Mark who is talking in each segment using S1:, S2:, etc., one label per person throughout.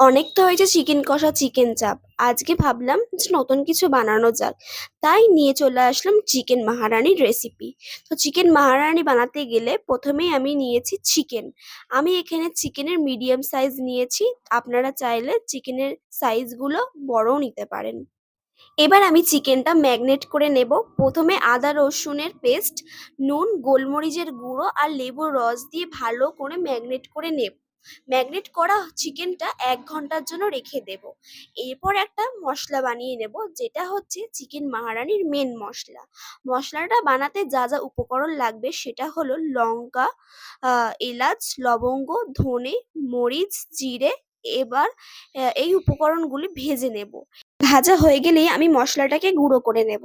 S1: অনেক তো হয়েছে চিকেন কষা, চিকেন চাপ। আজকে ভাবলাম যে নতুন কিছু বানানো যাক। তাই নিয়ে চলে আসলাম চিকেন মাহারানির রেসিপি তো চিকেন মাহারানি বানাতে গেলে প্রথমেই আমি নিয়েছি চিকেন। আমি এখানে চিকেনের মিডিয়াম সাইজ নিয়েছি। আপনারা চাইলে চিকেনের সাইজগুলো বড়ও নিতে পারেন। এবার আমি চিকেনটা ম্যাগনেট করে নেব। প্রথমে আদা, রসুনের পেস্ট, নুন, গোলমরিচের গুঁড়ো আর লেবুর রস দিয়ে ভালো করে ম্যাগনেট করে নেব। ম্যাগনেট করা চিকেনটা এক ঘণ্টার জন্য রেখে দেব। এরপর একটা মশলা বানিয়ে নেব, যেটা হচ্ছে চিকেন মাহারানির মেন মশলা। মশলাটা বানাতে যা যা উপকরণ লাগবে সেটা হলো লঙ্কা এলাচ, লবঙ্গ, ধনে, মরিচ, জিরে, এবার এই উপকরণগুলি ভেজে নেব। ভাজা হয়ে গেলেই আমি মশলাটাকে গুঁড়ো করে নেব।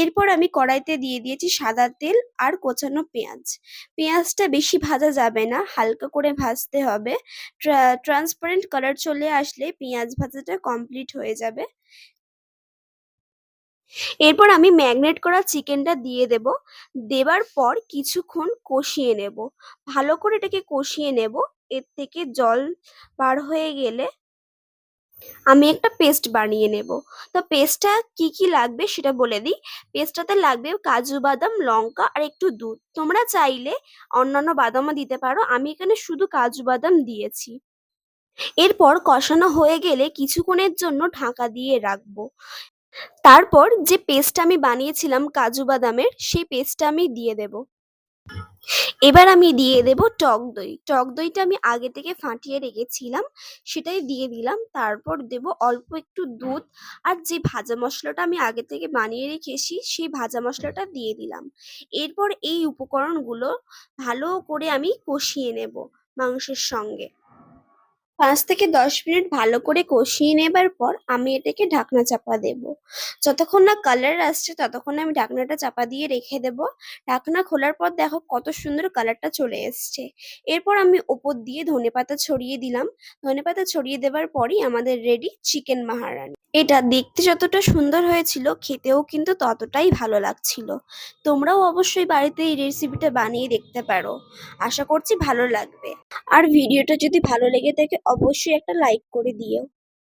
S1: এরপর আমি কড়াইতে দিয়ে দিয়েছি সাদা তেল আর কোচানো পেঁয়াজ। পেঁয়াজটা বেশি ভাজা যাবে না, হালকা করে ভাজতে হবে। ট্রান্সপারেন্ট কালার চলে আসলে পেঁয়াজ ভাজাটা কমপ্লিট হয়ে যাবে। এরপর আমি ম্যাগনেট করা চিকেনটা দিয়ে দেব। দেবার পর কিছুক্ষণ কষিয়ে নেব। ভালো করে এটাকে কষিয়ে নেব। এর থেকে জল বার হয়ে গেলে আমি একটা পেস্ট বানিয়ে নেব। তো পেস্টটা কি কি লাগবে সেটা বলে দিই। পেস্টটাতে লাগবে কাজু বাদাম, লঙ্কা আর একটু দুধ। তোমরা চাইলে অন্যান্য বাদামও দিতে পারো। আমি এখানে শুধু কাজু বাদাম দিয়েছি। এরপর কষানো হয়ে গেলে কিছুক্ষণের জন্য ঢাকা দিয়ে রাখব। তারপর যে পেস্ট আমি বানিয়েছিলাম কাজু বাদামের, সেই পেস্টটা আমি দিয়ে দেব। এবার আমি দিয়ে দেব টক দই। টক দইটা আমি আগে থেকে ফাটিয়ে রেখেছিলাম, সেটাই দিয়ে দিলাম। তারপর দেব অল্প একটু দুধ আর যে ভাজা মশলাটা আমি আগে থেকে বানিয়ে রেখেছি, সেই ভাজা মশলাটা দিয়ে দিলাম। এরপর এই উপকরণগুলো ভালো করে আমি কষিয়ে নেব মাংসের সঙ্গে। পাঁচ থেকে দশ মিনিট ভালো করে কষিয়ে নেবার পর আমি এটাকে ঢাকনা চাপা দেব। যতক্ষণ না কালার আসছে ততক্ষণ আমি ঢাকনাটা চাপা দিয়ে রেখে দেব। ঢাকনা খোলার পর দেখো কত সুন্দর কালারটা চলে এসছে। এরপর আমি ওপর দিয়ে ধনেপাতা ছড়িয়ে দিলাম। ধনেপাতা ছড়িয়ে দেবার পরই আমাদের রেডি চিকেন মাহারানি এটা দেখতে যতটা সুন্দর হয়েছিল, খেতেও কিন্তু ততটাই ভালো লাগছিল। তোমরাও অবশ্যই বাড়িতে এই রেসিপিটা বানিয়ে দেখতে পারো। আশা করছি ভালো লাগবে। আর ভিডিওটা যদি ভালো লেগে থাকে অবশ্যই একটা লাইক করে দিও।